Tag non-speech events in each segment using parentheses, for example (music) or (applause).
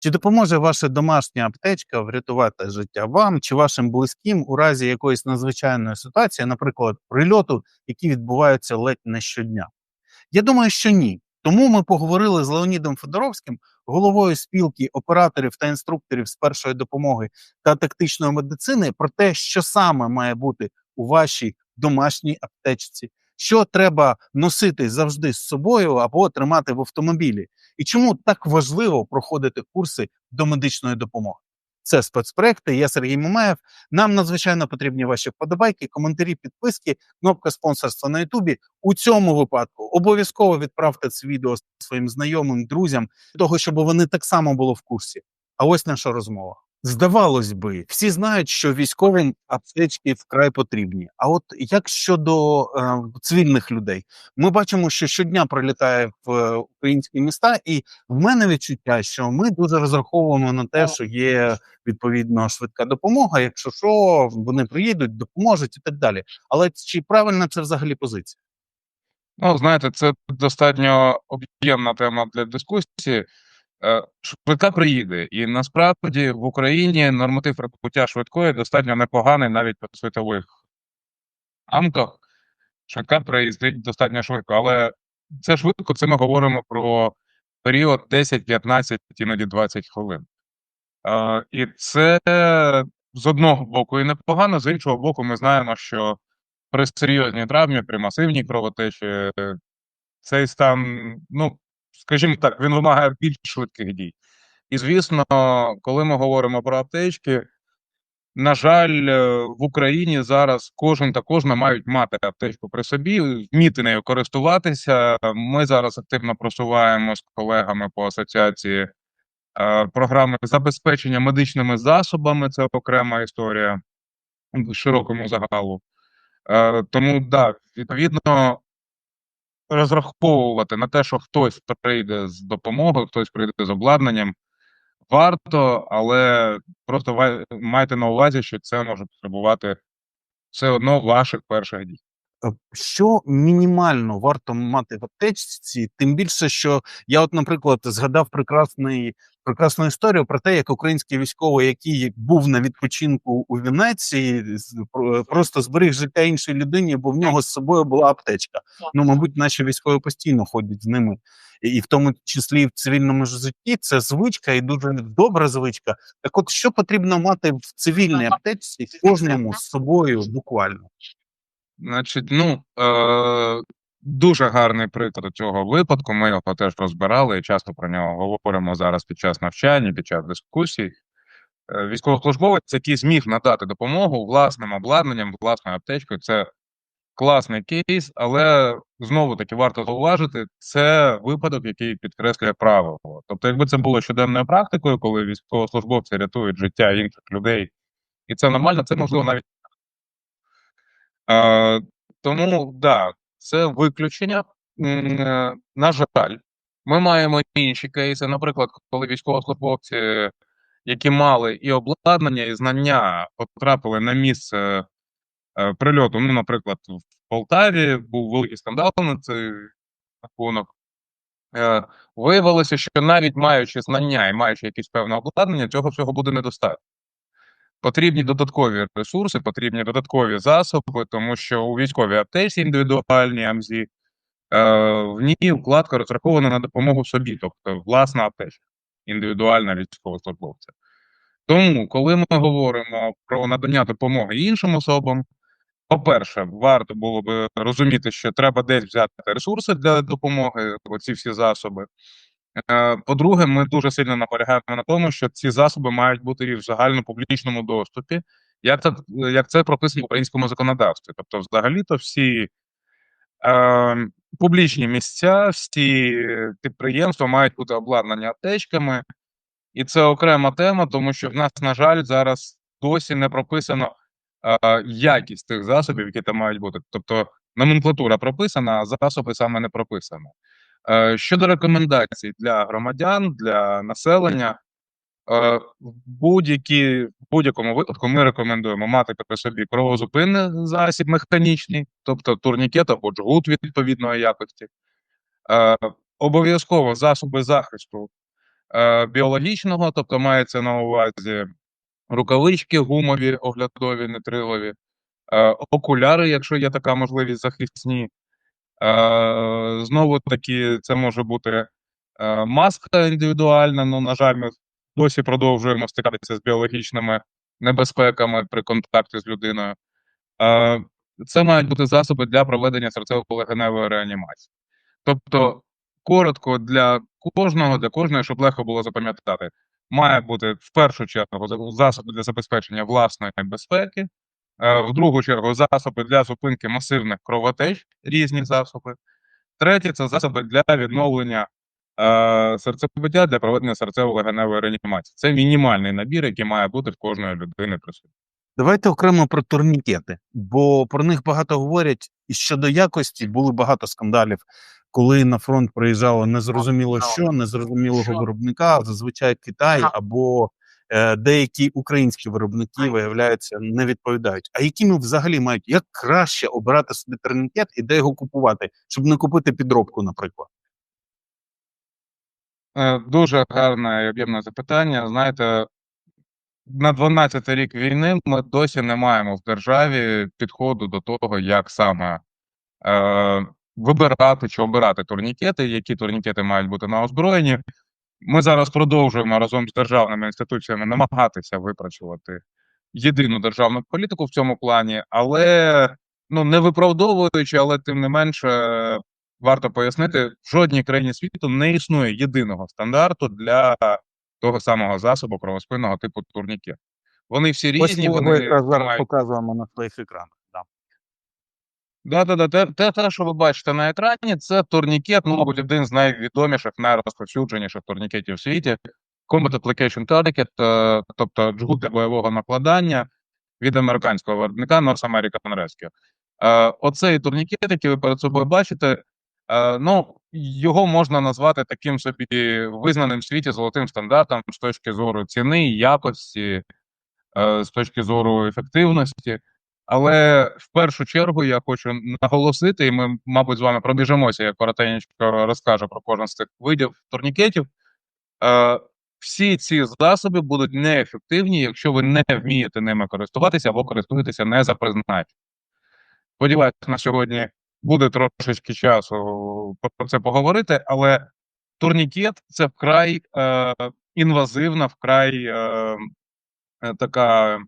Чи допоможе ваша домашня аптечка врятувати життя вам чи вашим близьким у разі якоїсь надзвичайної ситуації, наприклад, прильоту, які відбуваються ледь не щодня? Я думаю, що ні. Тому ми поговорили з Леонідом Федоровським, головою спілки операторів та інструкторів з першої допомоги та тактичної медицини, про те, що саме має бути у вашій домашній аптечці, що треба носити завжди з собою або тримати в автомобілі, і чому так важливо проходити курси до медичної допомоги. Це спецпроекти. Я Сергій Мамаєв. Нам надзвичайно потрібні ваші вподобайки, коментарі, підписки, кнопка спонсорства на Ютубі. У цьому випадку обов'язково відправте це відео своїм знайомим, друзям, того, щоб вони так само були в курсі. А ось наша розмова. Здавалось би, всі знають, що військовим аптечки вкрай потрібні. А от як щодо е, цивільних людей, ми бачимо, що щодня прилітає в е, українські міста, і в мене відчуття, що ми дуже розраховуємо на те, що є відповідно швидка допомога. Якщо що, вони приїдуть, допоможуть і так далі. Але чи правильна це взагалі позиція? Ну, знаєте, це достатньо об'ємна тема для дискусії. Е, Швидка приїде, і насправді в Україні норматив прибуття швидкої достатньо непоганий навіть по світових рамках. Швидка приїздить достатньо швидко, але це швидко, це ми говоримо про період 10, 15, іноді 20 хвилин. Е, І це з одного боку і непогано, з іншого боку, ми знаємо, що при серйозній травмі, при масивній кровотечі, цей стан, ну, скажімо так, він вимагає більш швидких дій. І звісно, коли ми говоримо про аптечки, на жаль, е, в Україні зараз кожен та кожна мають мати аптечку при собі, вміти нею користуватися. Ми зараз активно просуваємо з колегами по асоціації е, програми забезпечення медичними засобами. Це окрема історія в широкому загалу. Е, Тому да, відповідно розраховувати на те, що хтось прийде з допомогою, хтось прийде з обладнанням, варто, але просто майте на увазі, що це може потребувати все одно ваших перших дій. Е, Що мінімально варто мати в аптечці, тим більше, що я, от, наприклад, згадав прекрасний прекрасну історію про те, як український військовий, який був на відпочинку у Венеції, про- просто зберіг життя іншій людині, бо в нього з собою була аптечка. Ну, мабуть, наші військові постійно ходять з ними, і і в тому числі в цивільному житті. Це звичка і дуже добра звичка. Так, от що потрібно мати в цивільній аптечці кожному з собою буквально? Значить, ну е, дуже гарний приклад цього випадку. Ми його теж розбирали і часто про нього говоримо зараз під час навчання, під час дискусій. Е, Військовослужбовець, який зміг надати допомогу власним обладнанням, власною аптечкою, це класний кейс, але знову таки варто зауважити, це випадок, який підкреслює правило. Тобто, якби це було щоденною практикою, коли військовослужбовці рятують життя інших людей, і це нормально, це можливо навіть. Е, тому да, це виключення. Е, На жаль, ми маємо інші кейси. Наприклад, коли військовослужбовці, які мали і обладнання, і знання, потрапили на місце е, прильоту. Ну, наприклад, в Полтаві був великий скандал на цей рахунок. Е, Виявилося, що навіть маючи знання і маючи якесь певне обладнання, цього всього буде недостатньо. Потрібні додаткові ресурси, потрібні додаткові засоби, тому що у військовій аптеці індивідуальній АМЗі е, в ній вкладка розрахована на допомогу собі, тобто власна аптечка, індивідуальна військовослужбовця. Тому, коли ми говоримо про надання допомоги іншим особам, по-перше, варто було би розуміти, що треба десь взяти ресурси для допомоги, оці всі засоби. Е, По-друге, ми дуже сильно наполягаємо на тому, що ці засоби мають бути і в загальнопублічному доступі, як це, як це прописано в українському законодавстві. Тобто, взагалі-то всі е, публічні місця, всі підприємства мають бути обладнані аптечками, і це окрема тема, тому що в нас, на жаль, зараз досі не прописано е, якість тих засобів, які там мають бути. Тобто номенклатура прописана, а засоби саме не прописано. Е, Щодо рекомендацій для громадян, для населення, е, в будь-якому випадку ми рекомендуємо мати при собі кровозупинний засіб механічний, тобто турнікет або джгут відповідної якості. Е, Обов'язково засоби захисту біологічного, тобто мається на увазі рукавички гумові, оглядові, нитрилові, е, окуляри, якщо є така можливість, захисні. Е, Знову таки, це може бути е, маска індивідуальна. Ну, на жаль, ми досі продовжуємо стикатися з біологічними небезпеками при контакті з людиною. Е, Це мають бути засоби для проведення серцево-легеневої реанімації. Тобто, коротко для кожного, для кожної, щоб легко було запам'ятати, має бути в першу чергу засоби для забезпечення власної безпеки, в другу чергу засоби для зупинки масивних кровотеч, різні засоби. Третє це засоби для відновлення е, серцебиття для проведення серцево-легеневої реанімації. Це мінімальний набір, який має бути в кожної людини присутній. Давайте окремо про турнікети, бо про них багато говорять. І щодо якості були багато скандалів, коли на фронт приїжджало незрозуміло що, незрозумілого виробника, зазвичай Китай або е, деякі українські виробники, виявляється, не відповідають. А якими взагалі мають як краще обирати собі турнікет і де його купувати, щоб не купити підробку, наприклад? Е, Дуже гарне і об'ємне запитання. Знаєте, на 12-й рік війни ми досі не маємо в державі підходу до того, як саме е, вибирати чи обирати турнікети, які турнікети мають бути на озброєнні. Ми зараз продовжуємо разом з державними інституціями намагатися випрацювати єдину державну політику в цьому плані, але ну не виправдовуючи, але тим не менше е, варто пояснити, в жодній країні світу не існує єдиного стандарту для того самого засобу кровоспинного типу турнікет. Вони всі різні, Ось ми якраз зараз мають показуємо на своїх екранах. Да. Да-да-да, те, те, те, що ви бачите на екрані, це турнікет, ну, мабуть, один з найвідоміших, найрозповсюдженіших турнікетів в світі. Combat Application Tourniquet, е, тобто джгут для бойового накладання від американського виробника North American Rescue. Е, Оцей турнікет, який ви перед собою бачите, е, ну, його можна назвати таким собі визнаним в світі золотим стандартом з точки зору ціни, якості, з точки зору ефективності. Але в першу чергу я хочу наголосити, і ми, мабуть, з вами пробіжимося, я коротенько розкажу про кожен з цих видів турнікетів. Е, всі ці засоби будуть неефективні, якщо ви не вмієте ними користуватися або користуєтеся не за призначенням. Сподіваюся, на сьогодні буде трошечки часу про це поговорити, але турнікет це вкрай е, інвазивна, вкрай е, е, така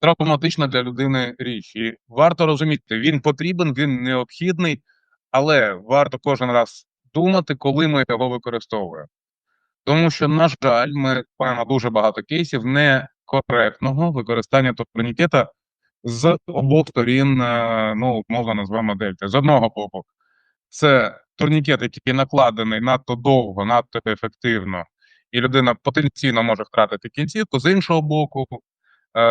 травматична для людини річ. І варто розуміти, він потрібен, він необхідний, але варто кожен раз думати, коли ми його використовуємо. Тому що, на жаль, ми маємо дуже багато кейсів некоректного використання турнікета з обох сторін, е, ну, мовно назвемо дельти. З одного боку, це турнікет, який накладений надто довго, надто ефективно, і людина потенційно може втратити кінцівку. З іншого боку,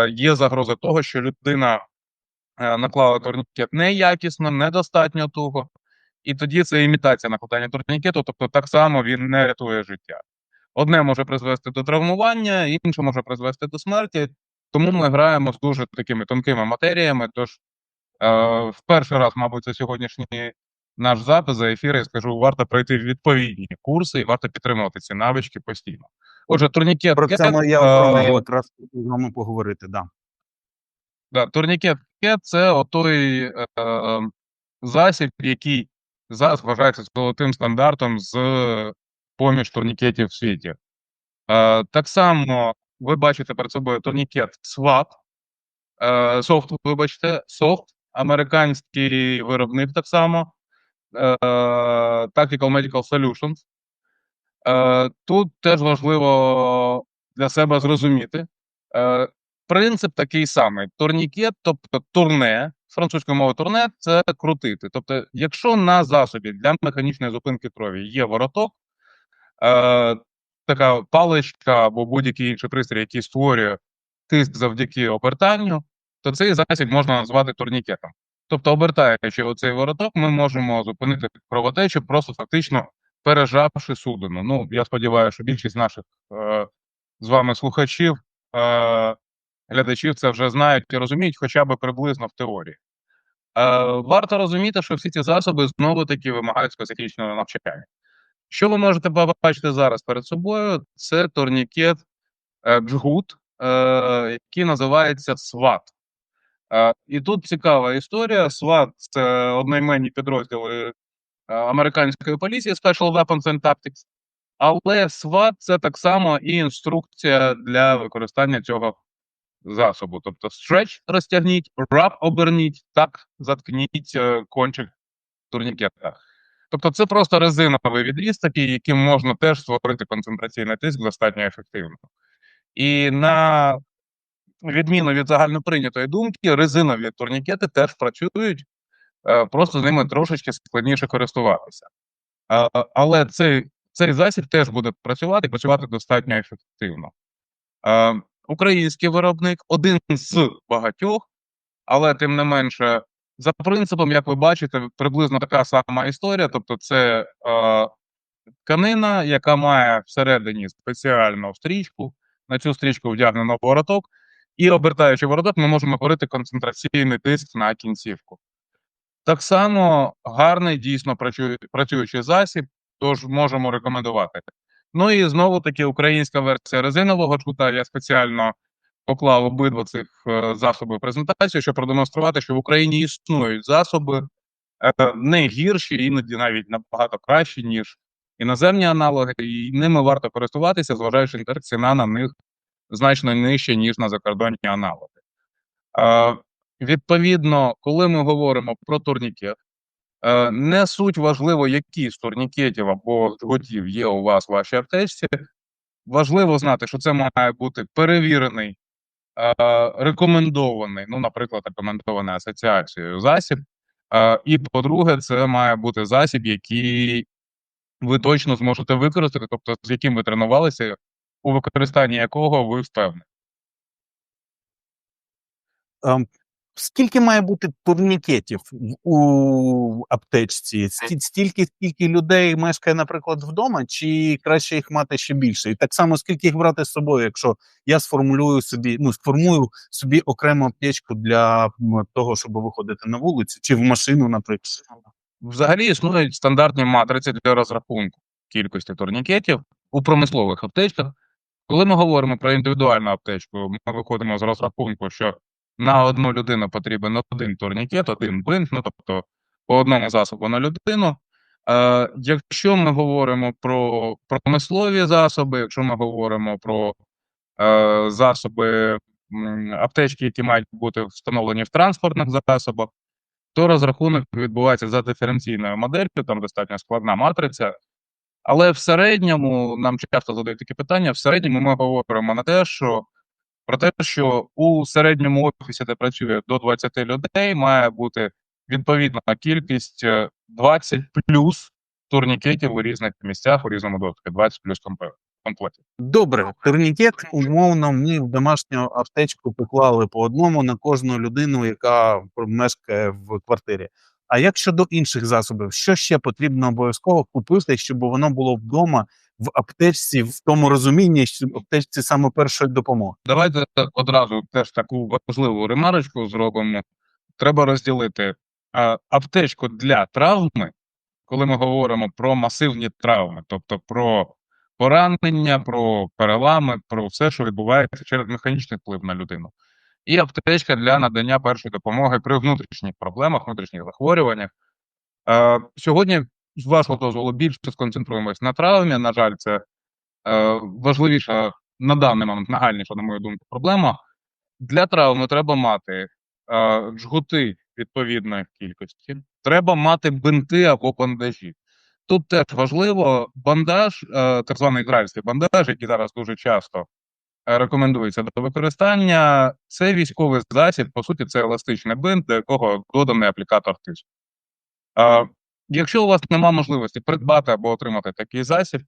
є загроза того, що людина е, наклала турнікет неякісно, недостатньо туго, і тоді це імітація накладання турнікету, тобто так само він не рятує життя. Одне може призвести до травмування, інше може призвести до смерті. Тому ми граємо з дуже такими тонкими матеріями. Тож е, в перший раз, мабуть, за сьогоднішній наш запис за ефір, я скажу, варто пройти відповідні курси і варто підтримувати ці навички постійно. Отже, турнікет Про це кет, я окремо якраз з вами поговорити. Да. Да, турнікет кет це отой е, е, засіб, який зараз вважається золотим стандартом з поміж турнікетів в світі. Е, так само ви бачите перед собою турнікет SWAT, е, софт, вибачте, софт, американський виробник так само, е, Tactical Medical Solutions. Е, тут теж важливо для себе зрозуміти. Е, принцип такий самий: турнікет, тобто турне, з французької мови турне це крутити. Тобто, якщо на засобі для механічної зупинки крові є вороток, е, така паличка або будь-який інший пристрій, який створює тиск завдяки обертанню, то цей засіб можна назвати турнікетом. Тобто, обертаючи оцей вороток, ми можемо зупинити кровотечу, просто фактично пережавши судину. Ну, я сподіваюся, що більшість наших е, з вами слухачів, е, глядачів це вже знають і розуміють, хоча б приблизно в теорії. Е, варто розуміти, що всі ці засоби знову таки вимагають специфічного навчання. Що ви можете побачити зараз перед собою? Це турнікет е, джгут, е, який називається SWAT. Е, і тут цікава історія. SWAT – це одноіменні підрозділи американської поліції Special Weapons and Tactics. Але SWAT – це так само і інструкція для використання цього засобу. Тобто stretch розтягніть, wrap оберніть, так заткніть е, кончик турнікета. Тобто це просто резиновий відріз, такий, яким можна теж створити концентраційний тиск достатньо ефективно. І на відміну від загальноприйнятої думки, резинові турнікети теж працюють, е, просто з ними трошечки складніше користуватися. Але цей, цей засіб теж буде працювати і працювати достатньо ефективно. Е, Український виробник один з багатьох, але тим не менше, за принципом, як ви бачите, приблизно така сама історія. Тобто, це е, тканина, яка має всередині спеціальну стрічку. На цю стрічку вдягнено вороток, і обертаючи вороток, ми можемо говорити концентраційний тиск на кінцівку. Так само гарний, дійсно працюючий засіб, тож можемо рекомендувати. Ну і знову таки українська версія резинового чута. Я спеціально поклав обидва цих е, засоби в презентацію, щоб продемонструвати, що в Україні існують засоби е, не гірші, іноді навіть набагато кращі, ніж іноземні аналоги, і ними варто користуватися, зважаючи на ціна на них значно нижча, ніж на закордонні аналоги. Відповідно, коли ми говоримо про турнікет, е, не суть важливо, які з турнікетів або жгутів є у вас в вашій аптечці. Важливо знати, що це має бути перевірений, е, рекомендований, ну, наприклад, рекомендований асоціацією засіб. Е, і, по-друге, це має бути засіб, який ви точно зможете використати, тобто з яким ви тренувалися, у використанні якого ви впевнені. Скільки має бути турнікетів у аптечці? Сті- Стільки, скільки людей мешкає, наприклад, вдома, чи краще їх мати ще більше? І так само, скільки їх брати з собою, якщо я сформулюю собі, ну сформую собі окрему аптечку для того, щоб виходити на вулицю, чи в машину, наприклад. Взагалі існують стандартні матриці для розрахунку кількості турнікетів у промислових аптечках. Коли ми говоримо про індивідуальну аптечку, ми виходимо з розрахунку, що на одну людину потрібен один турнікет, один бинт, ну тобто по одному засобу на людину. Е, якщо ми говоримо про промислові засоби, якщо ми говоримо про е, засоби аптечки, які мають бути встановлені в транспортних засобах, то розрахунок відбувається за диференційною моделлю, там достатньо складна матриця. Але в середньому нам часто задають такі питання. В середньому ми говоримо на те, що про те, що у середньому офісі, де працює до 20 людей, має бути відповідна кількість е, 20 плюс турнікетів у різних місцях, у різному доступі, 20 плюс компле- комплектів. Добре, турнікет, умовно, ми в домашню аптечку поклали по одному на кожну людину, яка мешкає в квартирі. А як щодо інших засобів, що ще потрібно обов'язково купити, щоб воно було вдома в аптечці, в тому розумінні, що в аптечці саме першої допомоги? Давайте одразу теж таку важливу ремарочку зробимо. Треба розділити аптечку для травми, коли ми говоримо про масивні травми, тобто про поранення, про перелами, про все, що відбувається через механічний вплив на людину. І аптечка для надання першої допомоги при внутрішніх проблемах, внутрішніх захворюваннях. Сьогодні, з вашого дозволу, більше сконцентруємось на травмі. На жаль, це е, важливіша на даний момент, нагальніша, на мою думку, проблема. Для травми треба мати е, джгути відповідної кількості, треба мати бинти або бандажі. Тут теж важливо бандаж, е, так званий ізраїльський бандаж, який зараз дуже часто е, рекомендується до використання. Це військовий засіб, по суті, це еластичний бинт, до якого доданий аплікатор тиску. Якщо у вас немає можливості придбати або отримати такий засіб,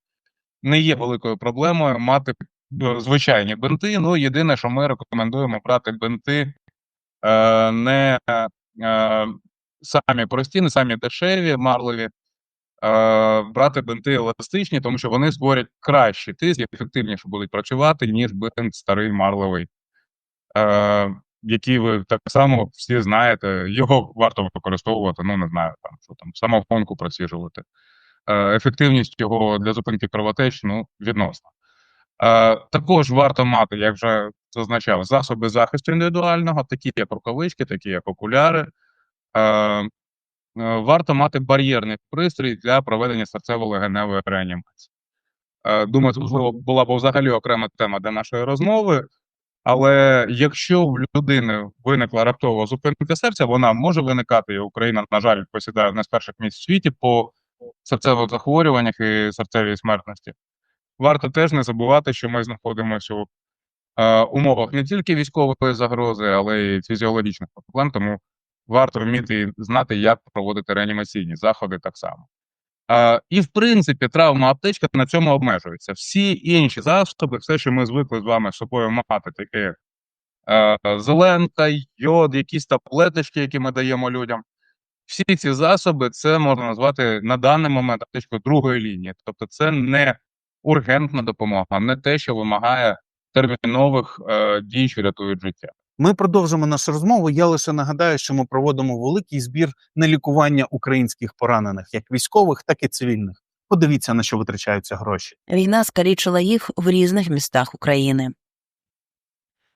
не є великою проблемою мати е, звичайні бинти. Ну, єдине, що ми рекомендуємо брати бинти е, не е, самі прості, не самі дешеві, марлові, е, брати бинти еластичні, тому що вони створять кращий тиск ефективніше будуть працювати, ніж бинт старий марловий, е, який ви так само всі знаєте, його варто використовувати, ну не знаю, там що там, самогонку проціжувати. Е, ефективність його для зупинки кровотеч ну, відносна. Е, також варто мати, як вже зазначав, засоби захисту індивідуального, такі як рукавички, такі як окуляри. Е, варто мати бар'єрний пристрій для проведення серцево-легеневої реанімації. Думаю, це була б взагалі окрема тема для нашої розмови. Але якщо в людини виникла раптова зупинка серця, вона може виникати, і Україна, на жаль, посідає одне з перших місць в світі по серцевих захворюваннях і серцевій смертності. Варто теж не забувати, що ми знаходимося у е, умовах не тільки військової загрози, але й фізіологічних проблем, тому варто вміти знати, як проводити реанімаційні заходи так само. І в принципі, травма аптечка на цьому обмежується. Всі інші засоби, все, що ми звикли з вами з собою мати, таке зеленка, йод, якісь таблеточки, які ми даємо людям. Всі ці засоби це можна назвати на даний момент аптечкою другої лінії. Тобто, це не ургентна допомога, не те, що вимагає термінових е, дій, що рятують життя. Ми продовжимо нашу розмову. Я лише нагадаю, що ми проводимо великий збір на лікування українських поранених, як військових, так і цивільних. Подивіться на що витрачаються гроші. Війна скалічила їх в різних містах України.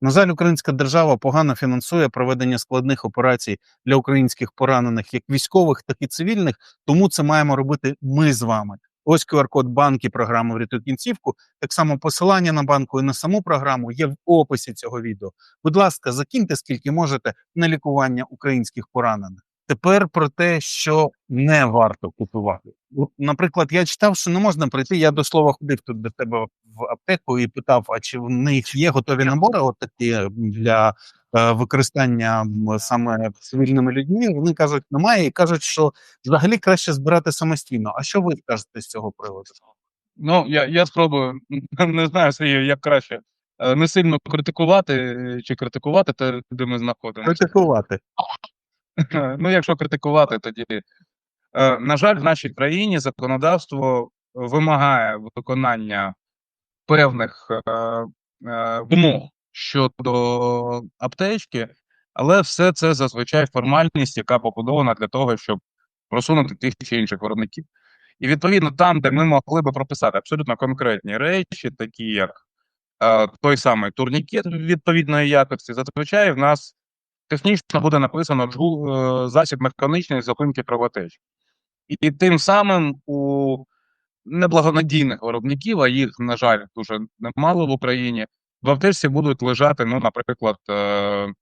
На жаль, українська держава погано фінансує проведення складних операцій для українських поранених, як військових, так і цивільних. Тому це маємо робити ми з вами. Ось QR-код банки програми «Врятуй кінцівку. Так само посилання на банку і на саму програму є в описі цього відео. Будь ласка, закиньте скільки можете на лікування українських поранених. Тепер про те, що не варто купувати. Наприклад, я читав, що не можна прийти. Я до слова ходив тут до тебе в аптеку і питав: а чи в них є готові набори, от такі для е, використання саме цивільними людьми? Вони кажуть, немає, і кажуть, що взагалі краще збирати самостійно. А що ви скажете з цього приводу? Ну, я, я спробую, (laughs) не знаю, Сергій, як краще. е, Не сильно критикувати е, чи критикувати те, де ми знаходимося. Критикувати. (laughs) Ну, якщо критикувати, тоді Е, на жаль, в нашій країні законодавство вимагає виконання певних е, е, вимог щодо аптечки, але все це зазвичай формальність, яка побудована для того, щоб просунути тих чи інших виробників. І відповідно, там, де ми могли би прописати абсолютно конкретні речі, такі як е, той самий турнікет відповідної якості, зазвичай в нас технічно буде написано е, засіб механічної зупинки кровотеч. І, тим самим у неблагонадійних виробників, а їх, на жаль, дуже немало в Україні, в аптечці будуть лежати, ну, наприклад, е,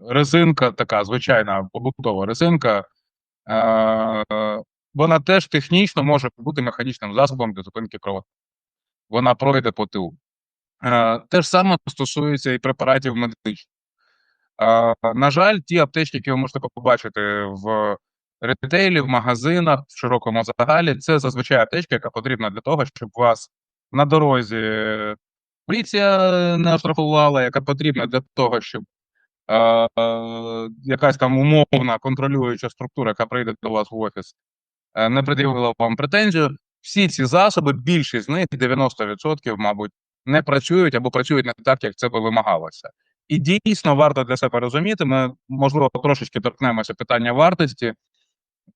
резинка, така звичайна побутова резинка. Е, вона теж технічно може бути механічним засобом для зупинки кровотечі. Вона пройде по ТУ. Те ж саме стосується і препаратів медичних. На жаль, ті аптечки, які ви можете побачити в ретейлі, в магазинах, в широкому загалі, це зазвичай аптечка, яка потрібна для того, щоб вас на дорозі поліція не оштрафувала, яка потрібна для того, щоб е, якась там умовна контролююча структура, яка прийде до вас в офіс, е, не пред'явила вам претензію. Всі ці засоби, більшість з них, 90%, мабуть, не працюють або працюють не так, як це би вимагалося. І дійсно варто для себе розуміти. Ми, можливо, трошечки торкнемося питання вартості.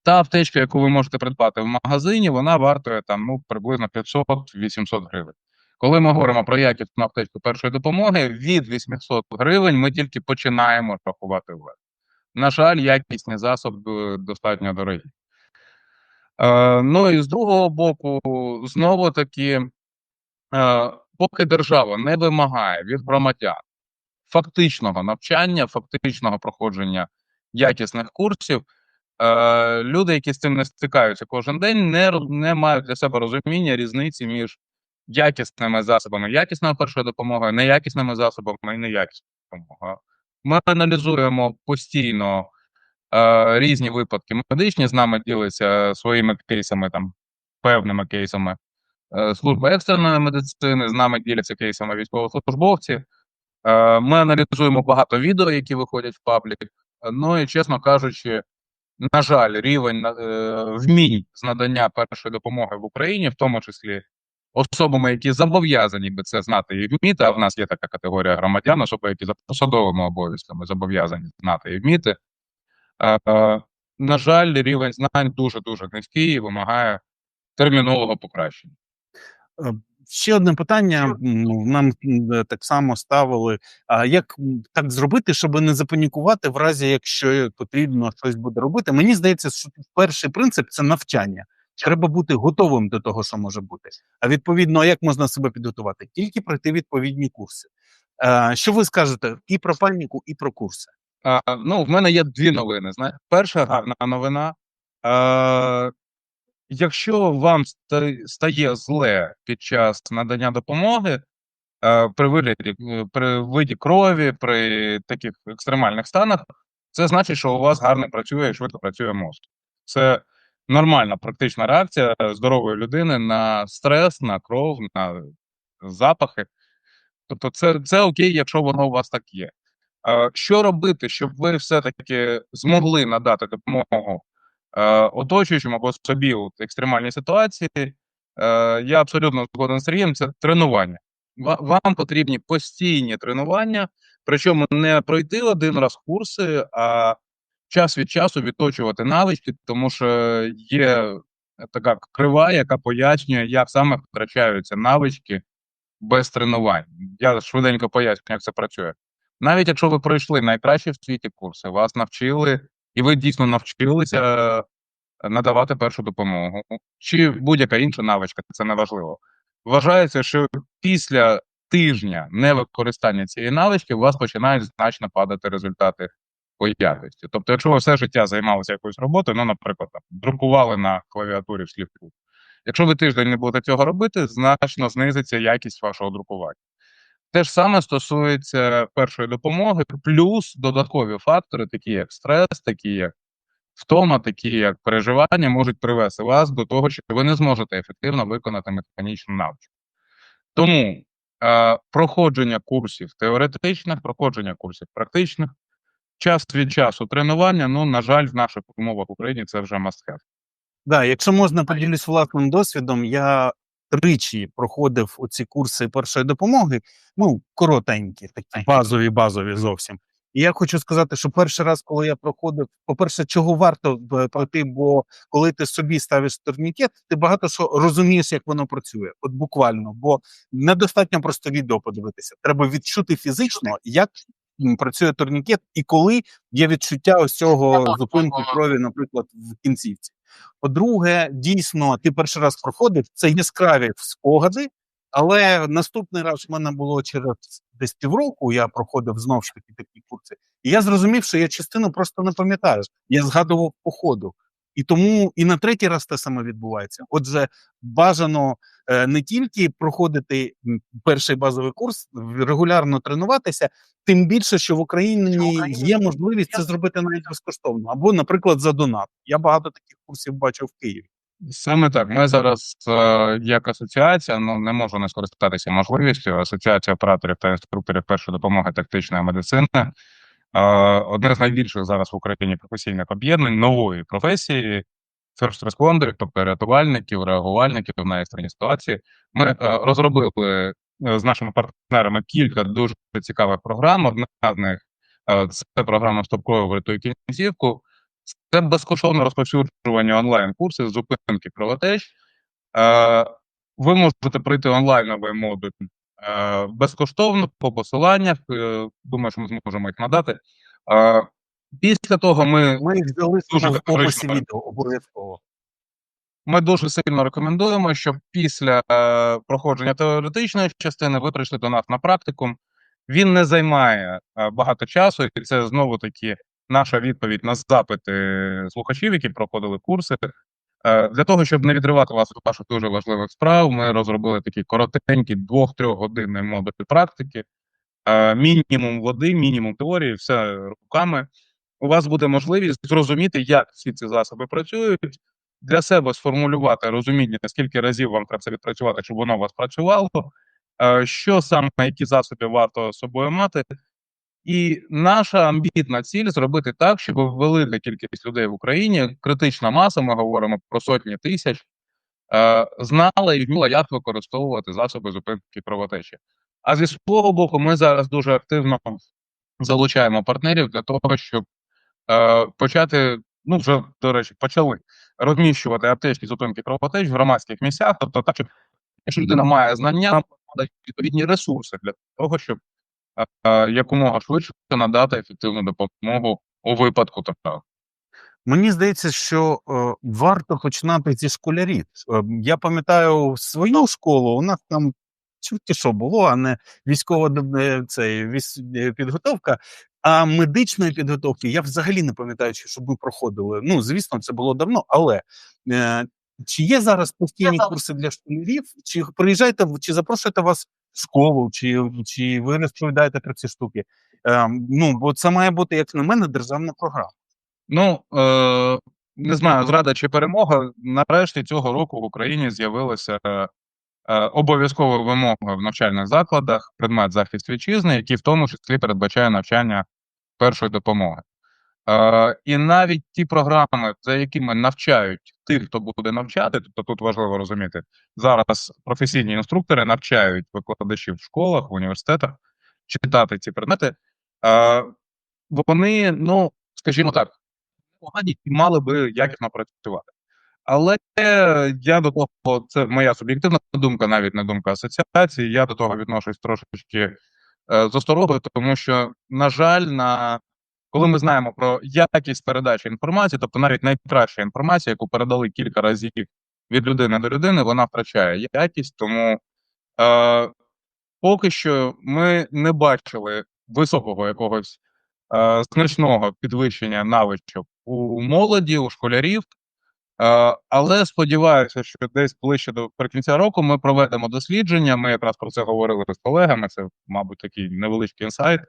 Та аптечка, яку ви можете придбати в магазині, вона вартує там ну, приблизно 500-800 гривень. Коли ми говоримо про якісну аптечку першої допомоги, від 800 гривень ми тільки починаємо рахувати вверх. На жаль, якісні засоби достатньо дорогі. Е, ну і з другого боку, знову таки, е, поки держава не вимагає від громадян фактичного навчання, фактичного проходження якісних курсів, е, люди, які з цим не стикаються кожен день, не, не мають для себе розуміння різниці між якісними засобами, якісною першою допомогою, неякісними засобами і неякісною допомогою. Ми аналізуємо постійно е, різні випадки медичні, з нами ділиться своїми кейсами, там, певними кейсами. Е, Служба екстреної медицини, з нами діляться кейсами військовослужбовці. Е, Ми аналізуємо багато відео, які виходять в паблік. Ну і чесно кажучи, на жаль, рівень е, вмінь з надання першої допомоги в Україні, в тому числі особами, які зобов'язані би це знати і вміти. А в нас є така категорія громадян, особи, які за посадовими обов'язками зобов'язані знати і вміти. Е, На жаль, рівень знань дуже дуже низький і вимагає термінового покращення. Ще одне питання нам е, так само ставили: а як так зробити, щоб не запанікувати в разі, якщо потрібно щось буде робити? Мені здається, що перший принцип це навчання. Треба бути готовим до того, що може бути. А відповідно, як можна себе підготувати? Тільки пройти відповідні курси. Що ви скажете і про паніку, і про курси? А, ну, в мене є дві новини. Знаєте. Перша гарна новина. А, якщо вам стає зле під час надання допомоги, а, при вигляді, е, при виді крові, при таких екстремальних станах, це значить, що у вас гарно працює і швидко працює мозок. Це нормальна практична реакція здорової людини на стрес, на кров, на запахи. Тобто, це, це окей, якщо воно у вас так є. Е, Що робити, щоб ви все-таки змогли надати допомогу е, оточуючим або собі у екстремальній ситуації? Е, Я абсолютно згоден з Сергієм, це тренування. Вам потрібні постійні тренування, причому не пройти один раз курси, а час від часу відточувати навички, тому що є така крива, яка пояснює, як саме втрачаються навички без тренувань. Я швиденько поясню, як це працює. Навіть якщо ви пройшли найкращі в світі курси, вас навчили, і ви дійсно навчилися е, надавати першу допомогу, чи будь-яка інша навичка, це не важливо. Вважається, що після тижня невикористання цієї навички у вас починають значно падати результати по якості. Тобто, якщо ви все життя займалися якоюсь роботою, ну, наприклад, там, друкували на клавіатурі в слівку, якщо ви тиждень не будете цього робити, значно знизиться якість вашого друкування. Те ж саме стосується першої допомоги, плюс додаткові фактори, такі як стрес, такі як втома, такі як переживання, можуть привести вас до того, що ви не зможете ефективно виконати механічну навичку. Тому е, проходження курсів теоретичних, проходження курсів практичних, час від часу тренування, ну, на жаль, в наших умовах в Україні це вже must have. Да, якщо можна, поділюсь власним досвідом. Я тричі проходив оці курси першої допомоги, ну коротенькі, такі базові, базові зовсім. І я хочу сказати, що перший раз, коли я проходив, по-перше, чого варто пройти, бо коли ти собі ставиш турнікет, ти багато що розумієш, як воно працює. От буквально, бо недостатньо просто відео подивитися. Треба відчути фізично, як працює турнікет, і коли є відчуття ось цього зупинки крові, наприклад, в кінцівці. По-друге, дійсно, ти перший раз проходив, це яскраві спогади, але наступний раз в мене було через десь півроку, я проходив знову ж таки такі курси, і я зрозумів, що я частину просто не пам'ятаю. Я згадував по ходу. І тому і на третій раз те саме відбувається. Отже, бажано не тільки проходити перший базовий курс, регулярно тренуватися, тим більше, що в Україні є можливість це зробити навіть безкоштовно, або, наприклад, за донат. Я багато таких курсів бачив в Києві. Саме так. Ми зараз, е, як асоціація, ну не можу не скористатися можливістю. Асоціація операторів та інструкторів першої допомоги тактичної медицини. е, Одне з найбільших зараз в Україні професійних об'єднань нової професії first responders, тобто рятувальників, реагувальників на екстрені ситуації. Ми е, розробили е, з нашими партнерами кілька дуже цікавих програм. Одна з них е, це програма «Стопкою врятуй кінцівку. Це безкоштовне розповсюджування онлайн-курсів з зупинки кровотеч. Ви можете пройти онлайновий модуль безкоштовно по посиланнях. Думаю, що ми зможемо їх надати. Після того ми Ми їх залишимо в описі відео обов'язково. ми дуже сильно рекомендуємо, щоб після е, проходження теоретичної частини ви прийшли до нас на практикум. Він не займає е, багато часу, і це знову таки наша відповідь на запити слухачів, які проходили курси. Е, Для того, щоб не відривати вас від ваших дуже важливих справ, ми розробили такий коротенький двох-трьох годинний модуль практики, Е, мінімум води, мінімум теорії, все руками. У вас буде можливість зрозуміти, як всі ці засоби працюють, для себе сформулювати розуміння, скільки разів вам треба це відпрацювати, щоб воно у вас працювало, е, що саме, які засоби варто з собою мати. І наша амбітна ціль зробити так, щоб велика кількість людей в Україні, критична маса, ми говоримо про сотні тисяч, е, знала і вміла, як використовувати засоби зупинки кровотечі. А зі свого боку, ми зараз дуже активно залучаємо партнерів для того, щоб почати, ну вже до речі, почали розміщувати аптечки зупинки кровотеч в громадських місцях, тобто так, щоб якщо людина має знання, надати відповідні ресурси для того, щоб е, е, якомога швидше надати ефективну допомогу у випадку такого. Мені здається, що е, варто починати зі школярів. Е, я пам'ятаю свою школу, у нас там чути що було, а не військова е, цей, віс- е, підготовка. А медичної підготовки я взагалі не пам'ятаю, щоб ми проходили. Ну, звісно, це було давно, але е, чи є зараз постійні курси для школярів? Чи приїжджаєте, в- чи запрошуєте вас в школу, чи, чи ви розповідаєте про ці штуки? Е, ну, бо це має бути, як на мене, державна програма. Ну е, не знаю, зрада чи перемога. Нарешті цього року в Україні з'явилася е, обов'язкова вимога в навчальних закладах, предмет захист вітчизни, який в тому числі передбачає навчання першої допомоги. Е, і навіть ті програми, за якими навчають тих, хто буде навчати, тобто тут важливо розуміти, зараз професійні інструктори навчають викладачів в школах, в університетах читати ці предмети. Е, вони, ну скажімо так, погані і мали би якісно працювати. Але я до того, це моя суб'єктивна думка, навіть не думка асоціації. Я до того відношусь трошечки е, з осторогою, тому що, на жаль, на коли ми знаємо про якість передачі інформації, тобто навіть найкраща інформація, яку передали кілька разів від людини до людини, вона втрачає якість. Тому е, поки що ми не бачили високого якогось е, значного підвищення навичок у молоді, у школярів. Е, але сподіваюся, що десь ближче до кінця року ми проведемо дослідження. Ми якраз про це говорили з колегами. Це, мабуть, такий невеличкий інсайт.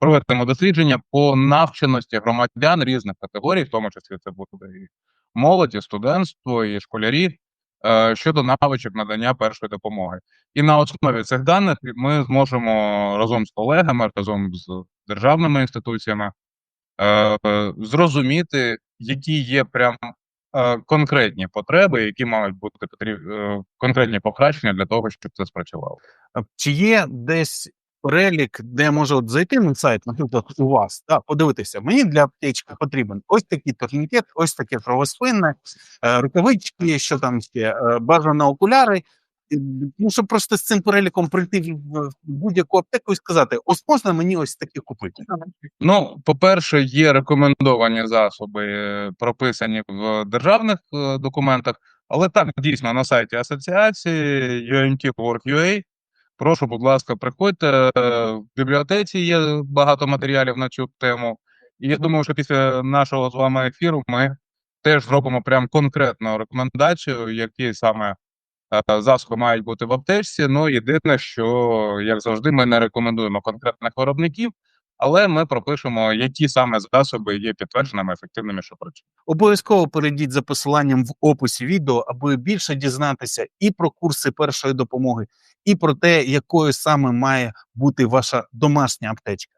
Проведемо дослідження по навченості громадян різних категорій, в тому числі це буде і молодь, і студентство, і школярі е, щодо навичок надання першої допомоги. І на основі цих даних ми зможемо разом з колегами, разом з державними інституціями е, зрозуміти, які є прям конкретні потреби, які мають бути е, конкретні покращення для того, щоб це спрацювало. Чи є десь перелік, де я можу от зайти на сайт, наприклад, у вас, та подивитися, мені для аптечки потрібен ось такий турнікет, ось таке кровоспинне, е, рукавички, що там ще, е, бажано окуляри. І, Ну, щоб просто з цим переліком прийти в будь-яку аптеку і сказати: ось можна мені ось таке купити. Ну, по-перше, є рекомендовані засоби, е, прописані в державних е, документах, але так дійсно на сайті асоціації UMT.org.ua. Прошу, будь ласка, приходьте. е, В бібліотеці є багато матеріалів на цю тему. І я думаю, що після нашого з вами ефіру ми теж зробимо прям конкретну рекомендацію, які саме засоби мають бути в аптечці. Ну, єдине, що, як завжди, ми не рекомендуємо конкретних виробників, але ми пропишемо, які саме засоби є підтвердженими, ефективними, що працюють. Обов'язково перейдіть за посиланням в описі відео, аби більше дізнатися і про курси першої допомоги, і про те, якою саме має бути ваша домашня аптечка.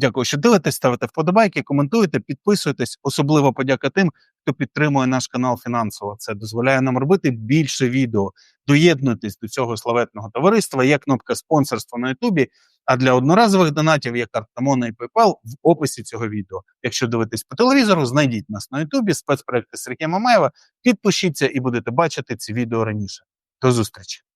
Дякую, що дивитесь, ставите вподобайки, коментуєте, підписуєтесь. Особливо подяка тим, хто підтримує наш канал фінансово. Це дозволяє нам робити більше відео. Доєднуйтесь до цього славетного товариства. Є кнопка спонсорства на Ютубі. А для одноразових донатів є карта Мона і PayPal в описі цього відео. Якщо дивитесь по телевізору, знайдіть нас на Ютубі, спецпроекти Сергія Мамаєва, підпишіться і будете бачити ці відео раніше. До зустрічі!